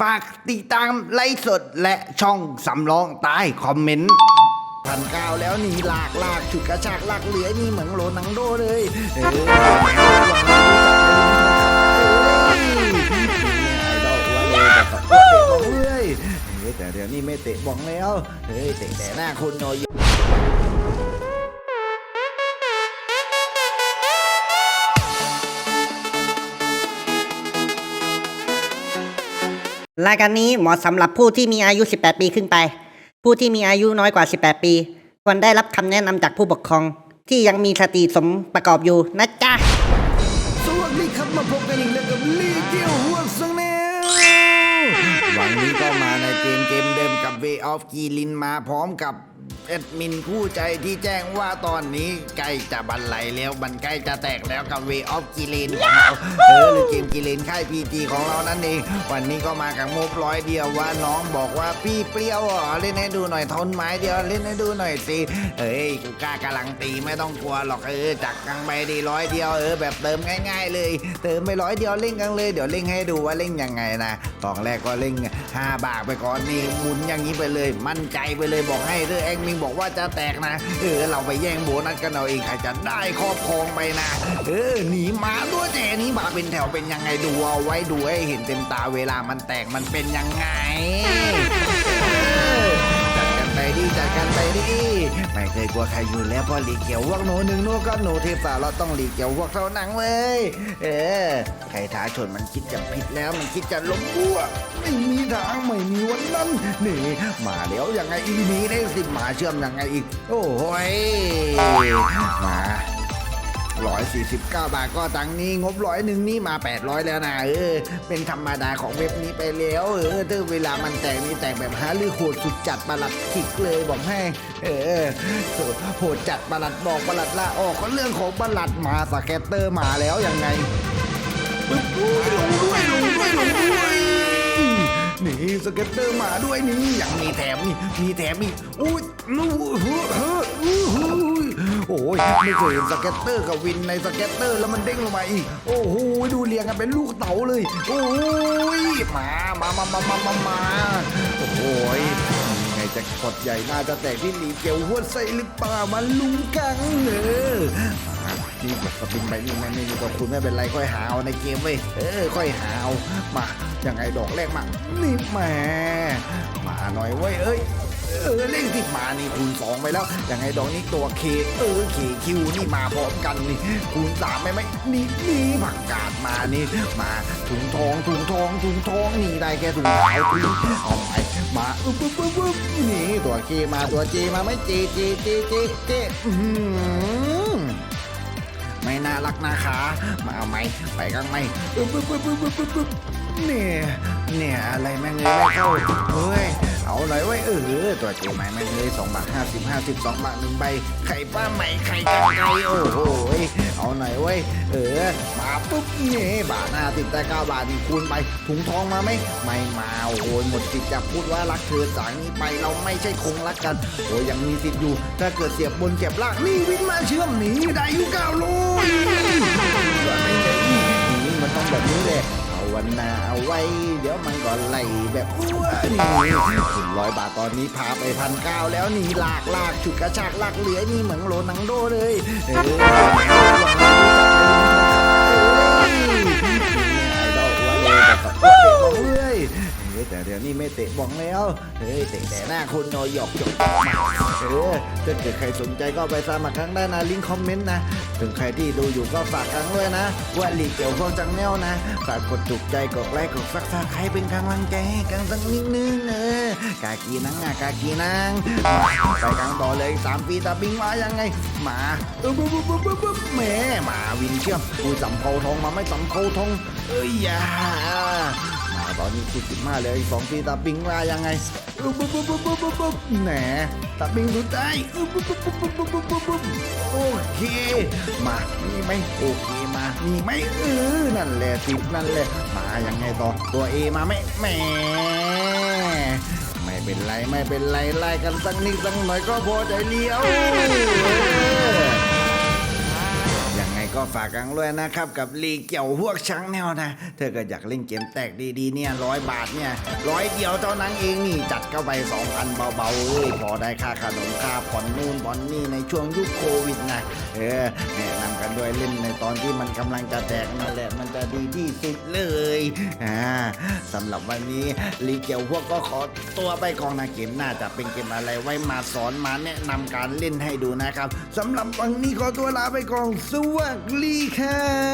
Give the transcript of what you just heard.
ฝากติดตามไลฟ์สดและช่องสำรองใต้คอมเมนต์พันเก้าแล้วนี่ลากลากฉุดกระชากลากเหลือนี่เหมือนโรนังโดเลยเออไอดอลอ้วนเลยแต่กับเตะบอลเลยเฮ้ยแต่เดี๋ยวนี้ไม่เตะบอลแล้ว เฮ้ยเตะแต่หน้าคนหน่อย รายการนี้เหมาะสำหรับผู้ที่มีอายุ 18 ปีขึ้นไป ผู้ที่มีอายุน้อยกว่า 18 ปี ควรได้รับคำแนะนำจากผู้ปกครอง ที่ยังมีสติสมประกอบอยู่นะจ๊ะ สวัสดีครับมาพบกันอีกแล้วกับลีเกียวหัวสังเนลวันนี้ก็มาในเกมเกมเดิมกับ Way of กีลินมาพร้อมกับ แอดมินคู่ใจที่แจ้งว่าตอนนี้ใกล้จะบันไหลแล้วมันใกล้จะแตกแล้วกับ Way of กีลินของเราเออหรือเกมกีลินค่ายพีจีของเรานั่นเองวันนี้ก็มากับงบร้อยเดียวว่าน้องบอกว่าพี่เปรี้ยวเหรอเล่นให้ดูหน่อยทนไม้เดียวเล่นให้ดูหน่อยสิเอ้ยกูกล้ากำลังตีไม่ต้องกลัวหรอกเออจักกังไปดีร้อยเดียวเออแบบเติมง่าย ๆ เลย เติมไปร้อยเดียวเล่นกันเลยเดี๋ยวเล่นให้ดูว่าเล่นยังไงนะตอนแรกก็เล่นห้าบาทไปก่อนนี่หมุนอย่างนี้ไปเลย มั่นใจไปเลยบอกให้เด้อแองมิงบอกว่าจะแตกนะ เออ เราไปแย่งโบนัสกันเอาเองใครจะได้ครอบครองไปนะ เออ หนีมาด้วยแต่นี้มาเป็นแถวเป็นยังไงดูเอาไว้ดูให้เห็นเต็มตาเวลามันแตกมันเป็นยังไงจัดกันไปดิจัด ไปดิไม่เคยกลัวใครอยู่แล้วเพราะหลีเกี่ยววกหนูหนึ่งหนูก็หนูเทพสาวเราต้องหลีเกี่ยววกเท่านั้นเว้ยเออใครท้าชนมันคิดจะผิดแล้วมันคิดจะล้มบัวไม่มีทางไม่มีวันนั้นนี่มาแล้วยังไงอีนี้ได้สิมาเชื่อมยังไงอีก โอ้ยมา ร้อยสี่สิบเก้าบาทก็ตังนี้งบร้อยหนึ่งนี่มาแปดร้อยแล้วนะเออ เป็นธรรมดาของเว็บนี้ไปแล้ว เออถ้าเวลามันแตกนี่แตกแบบฮาลือโหดสุดจัดประหลัดขิกเลยบอกให้ เออโหดจัดประหลัดบอกประหลัดลาออกก็เรื่องของประหลัดมาสแกตเตอร์มาแล้วยังไงลงด้วยลงด้วยลงด้วยนี่สเก็ตเตอร์มาด้วยนี่ยังมีแถมนี่มีแถมอีกอุ้ยนู่เฮ้อเฮ้ออู้หู โอ้ยไม่เคยเห็นสเก็ตเตอร์กับวินในสเก็ตเตอร์แล้วมันเด้งลงมาอีก โอ้โหดูเรียงกันเป็นลูกเต๋าเลย โอ้ยมามามามามามามาโอ้โหยังไงจะกดใหญ่น่าจะแตกที่หลีเกียวหัวใส่หรือเปล่ามาลุงกังเออนี่แบบสปินไปนี่ไม่ไม่มีตัวคุณไม่เป็นไรค่อยหาเอาในเกมเว้ยเออค่อยหาเอามายังไงดอกแรกมานี่แหมมาหน่อยเว้ยเอ้ย เออเล่นติดมานี่คูณสองไปแล้วยังไงดอกนี้ตัวเคเออเคคิวนี่มาพร้อมกันนี่คูณสามไหมไหมนี่นี่ผักกาดมานี่มาถุงทองถุงทองถุงทองนี่ได้แค่ถุงขาวถุงเอาไปมาอึ๊บอึ๊บอึ๊บอึ๊บนี่ตัวเคมาตัวเจมาไหมเจเจเจเจเจอื้อหือไม่น่ารักนะคะมาเอาไหมไปกังไหมปึ๊บปึ๊บปึ๊บปึ๊บปึ๊บปึ๊บปึ๊บเนี่ยเนี่ยอะไรแม่งเลยไม่เข้าเฮ้ย เอาหน่อยเว้เออตัวเจใหม่แม่งเลยสองบาทห้าสิบห้าสิบสองบาทหนึ่งใบไข่ป้าใหม่ไข่กันไก่โอ้โหเอาหน่อยเว้เออ มาปุ๊บนี่บาทห้าสิบแต่เก้าบาทนี่คูณไป ถุงทองมาไหมไม่มาโอ้โหหมดสิทธิ์จะพูดว่ารักเธอจากนี้ไปเราไม่ใช่คงรักกันโอ้ยยังมีสิทธิ์อยู่ ถ้าเกิดเสียบบนเจ็บล่างนี่วิ่งมาเชื่อมหนีได้อยู่เก้าโลแเอาไว้เดี๋ยวมันก็ไหลแบบอ้วนนี่ถึงร้อยบาทตอนนี้พาไปพันเก้าแล้วนี่ลากลากฉุดกระชากลากเหลือนี่เหมือนโลนังโดเลยเออไอดอลอ้วนเลยแต่กับเตะบอลเลยเฮ้ย แต่เดี๋ยวนี้ไม่เตะบอลแล้ว เฮ้ยเตะแต่หน้าคนนอยหยอกหยอกมาเออถ้าเกิดใครสนใจก็ไปสมัครครั้งได้นะลิงก์คอมเมนต์นะ ถึงใครที่ดูอยู่ก็ฝากกันด้วยนะ ว่าหลีกเกี่ยวพวกจังแนวนะ ฝากกดถูกใจกดไลค์กดซักซาใครเป็นกำลังใจให้กันสักนิดนึงเออกากีนังอะกากีนังไปกันต่อเลยสามปีตาบิงมายังไงมาเออปุ๊บปุ๊บปุ๊บบุ๊บแหมมาวินเชื่อมกูสำเภาทองมาไม่สำเภาทองเอ้ยอย่า ตอนนี้คูสิบมาเลยสองปีตาบิงมายังไงอุ๊บปุ๊บปุ๊บปุ๊บปุ๊บปุ๊บแหมตาบิงสุดใจเออปุ๊บปุ๊บปุ๊บปุ๊บปุ๊บปุ๊บปุ๊บโอเค มามีไหมโอเคมามีไหมเออนั่นแหละสิบนั่นแหละมายังไงต่อตัวเอมาไหมแหมไม่เป็นไรไม่เป็นไรไล่กันสักนิดสักหน่อยก็พอใจเลี้ยว ฝากกันด้วยนะครับ กับลีเกี่ยวพวกช้างแนวนะ เธอก็อยากเล่นเกมแตกดีๆเนี่ยร้อยบาทเนี่ยร้อยเดียวเท่านั้นเองนี่จัดเข้าไป2,000เบาๆเลยพอได้ค่าขนมค่าผ่อนนู่นผ่อนนี่ในช่วงยุคโควิดนะเออแนะนำกันด้วยเล่นในตอนที่มันกำลังจะแตกนั่นแหละมันจะดีที่สุดเลยอ่าสำหรับวันนี้ลีเกี่ยวพวกก็ขอตัวไปกองนะเกมน้าจะเป็นเกมอะไรไว้มาสอนมาแนะนำการเล่นให้ดูนะครับสำหรับวันนี้ขอตัวลาไปก่อนสวัสดีครับ